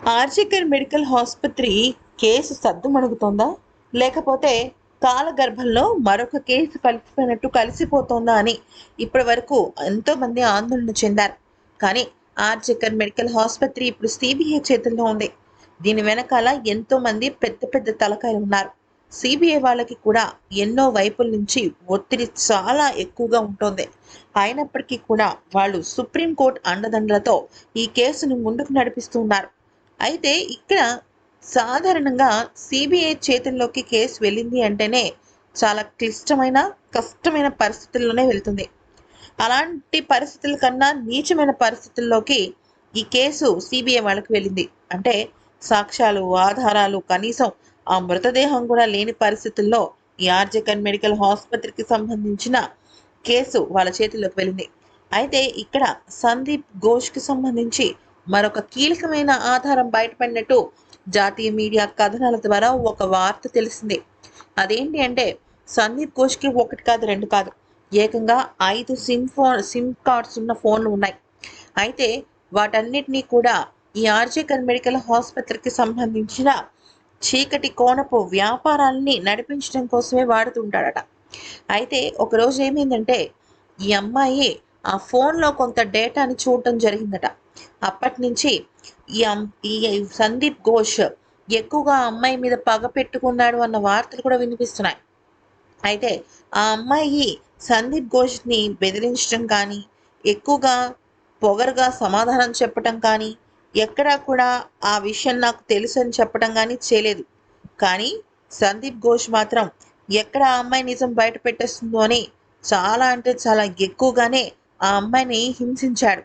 RG Kar medical ఆసుపత్రి case సద్దుమణుగుతోందా? లేకపోతే కాలగర్భంలో మరొక కేసు కలిసిపోయినట్టు కలిసిపోతోందా అని ఇప్పటి వరకు ఎంతోమంది ఆందోళన చెందారు. కానీ ఆర్జికర్ మెడికల్ ఆసుపత్రి ఇప్పుడు సిబిఐ చేతుల్లో ఉంది. దీని వెనకాల ఎంతోమంది పెద్ద పెద్ద తలకాయలు ఉన్నారు. సిబిఐ వాళ్ళకి కూడా ఎన్నో వైపుల నుంచి ఒత్తిడి చాలా ఎక్కువగా ఉంటుంది. అయినప్పటికీ కూడా వాళ్ళు సుప్రీంకోర్టు అండదండలతో ఈ కేసును ముందుకు నడిపిస్తున్నారు అయితే ఇక్కడ సాధారణంగా సిబిఐ చేతుల్లోకి కేసు వెళ్ళింది అంటేనే చాలా క్లిష్టమైన కష్టమైన పరిస్థితుల్లోనే వెళ్తుంది. అలాంటి పరిస్థితుల కన్నా నీచమైన పరిస్థితుల్లోకి ఈ కేసు సిబిఐ వాళ్ళకి వెళ్ళింది. అంటే సాక్ష్యాలు ఆధారాలు కనీసం ఆ మృతదేహం కూడా లేని పరిస్థితుల్లో ఈ ఆర్జకన్ మెడికల్ ఆసుపత్రికి సంబంధించిన కేసు వాళ్ళ చేతిలోకి వెళ్ళింది. అయితే ఇక్కడ సందీప్ ఘోష్కి సంబంధించి మరొక కీలకమైన ఆధారం బయటపడినట్టు జాతీయ మీడియా కథనాల ద్వారా ఒక వార్త తెలిసింది. అదేంటి అంటే సందీప్ ఘోష్కి ఒకటి కాదు రెండు కాదు. ఏకంగా ఐదు సిమ్ ఫోన్ సిమ్ కార్డ్స్ ఉన్న ఫోన్లు ఉన్నాయి. అయితే వాటన్నిటినీ కూడా ఈ ఆర్జేకర్ మెడికల్ హాస్పిటల్కి సంబంధించిన చీకటి కోణపు వ్యాపారాలని నడిపించడం కోసమే వాడుతుంటాడట అయితే ఒకరోజు ఏమైందంటే ఈ అమ్మాయి ఆ ఫోన్లో కొంత డేటాని చూడటం జరిగిందట. అప్పటి నుంచి ఈ సందీప్ ఘోష్ ఎక్కువగా అమ్మాయి మీద పగ పెట్టుకున్నాడు అన్న వార్తలు కూడా వినిపిస్తున్నాయి. అయితే ఆ అమ్మాయి సందీప్ ఘోష్ని బెదిరించడం కానీ ఎక్కువగా పొగరుగా సమాధానం చెప్పటం కానీ ఎక్కడా కూడా ఆ విషయం నాకు తెలుసు అని చెప్పడం కానీ చేయలేదు. కానీ సందీప్ ఘోష్ మాత్రం ఎక్కడ ఆ అమ్మాయి నిజం బయట పెట్టేస్తుందో అని చాలా అంటే చాలా ఎక్కువగానే ఆ అమ్మాయిని హింసించాడు.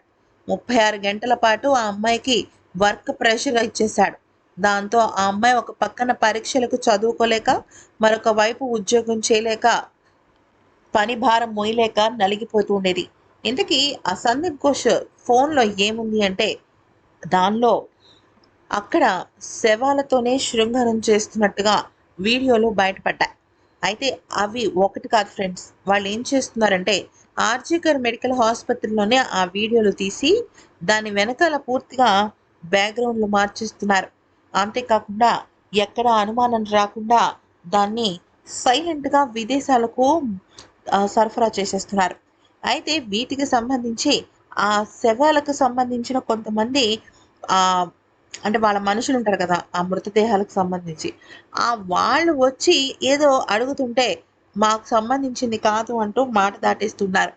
ముప్పై ఆరు గంటల పాటు ఆ అమ్మాయికి వర్క్ ప్రెషర్ ఇచ్చేశాడు. దాంతో ఆ అమ్మాయి ఒక పక్కన పరీక్షలకు చదువుకోలేక మరొక వైపు ఉద్యోగం చేయలేక పని భారం మోయలేక నలిగిపోతూ ఉండేది. ఇంతకీ ఆ సందీప్ ఘోష్ ఫోన్లో ఏముంది అంటే దానిలో అక్కడ శవాలతోనే శృంగారం చేస్తున్నట్టుగా వీడియోలు బయటపడ్డాయి. అయితే అవి ఒకటి కాదు ఫ్రెండ్స్ వాళ్ళు ఏం చేస్తున్నారంటే ఆర్జీకర్ మెడికల్ ఆసుపత్రిలోనే ఆ వీడియోలు తీసి దాని వెనకాల పూర్తిగా బ్యాక్గ్రౌండ్లు మార్చిస్తున్నారు. అంతేకాకుండా ఎక్కడ అనుమానం రాకుండా దాన్ని సైలెంట్గా విదేశాలకు సరఫరా చేసేస్తున్నారు. అయితే వీటికి సంబంధించి ఆ శవాలకు సంబంధించిన కొంతమంది అంటే వాళ్ళ మనుషులు ఉంటారు కదా ఆ మృతదేహాలకు సంబంధించి ఆ వాళ్ళు వచ్చి ఏదో అడుగుతుంటే మాకు సంబంధించింది కాదు అంటూ మాట దాటేస్తున్నారు.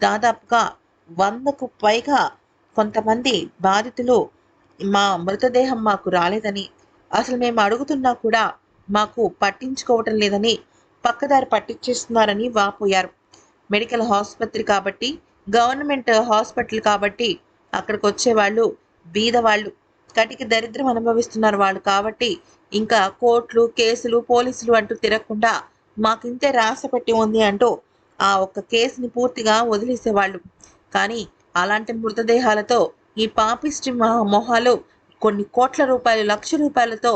దాదాపుగా వందకు పైగా కొంతమంది బాధితులు మా మృతదేహం మాకు రాలేదని అసలు మేము అడుగుతున్నా కూడా మాకు పట్టించుకోవటం లేదని పక్కదారి పట్టించేస్తున్నారని వాపోయారు. మెడికల్ ఆసుపత్రి కాబట్టి గవర్నమెంట్ హాస్పిటల్ కాబట్టి అక్కడికి వచ్చే వాళ్ళు బీద వాళ్ళు కటికి దరిద్రం అనుభవిస్తున్నారు వాళ్ళు కాబట్టి ఇంకా కోర్టులు కేసులు పోలీసులు అంటూ తిరగకుండా మాకింతే రాస పెట్టి ఉంది అంటూ ఆ ఒక్క కేసుని పూర్తిగా వదిలేసేవాళ్ళు. కానీ అలాంటి మృతదేహాలతో ఈ పాపిస్టి మొహాలు కొన్ని కోట్ల రూపాయలు లక్ష రూపాయలతో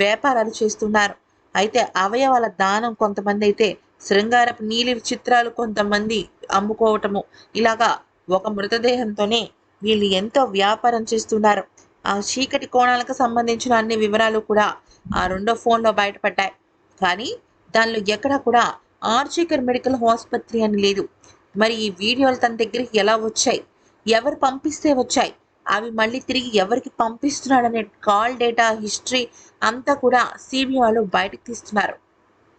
వ్యాపారాలు చేస్తున్నారు. అయితే అవయవాల దానం కొంతమంది అయితే శృంగారపు నీలి చిత్రాలు కొంతమంది అమ్ముకోవటము. ఇలాగా ఒక మృతదేహంతోనే వీళ్ళు ఎంతో వ్యాపారం చేస్తున్నారు. ఆ చీకటి కోణాలకు సంబంధించిన అన్ని వివరాలు కూడా ఆ రెండో ఫోన్లో బయటపడ్డాయి. కానీ దానిలో ఎక్కడా కూడా ఆర్జికర్ మెడికల్ ఆసుపత్రి అని లేదు. మరి ఈ వీడియోలు తన దగ్గరికి ఎలా వచ్చాయి? ఎవరు పంపిస్తే వచ్చాయి? అవి మళ్ళీ తిరిగి ఎవరికి పంపిస్తున్నాడనే కాల్ డేటా హిస్టరీ అంతా కూడా సిబిఐ బయటకు తీస్తున్నారు.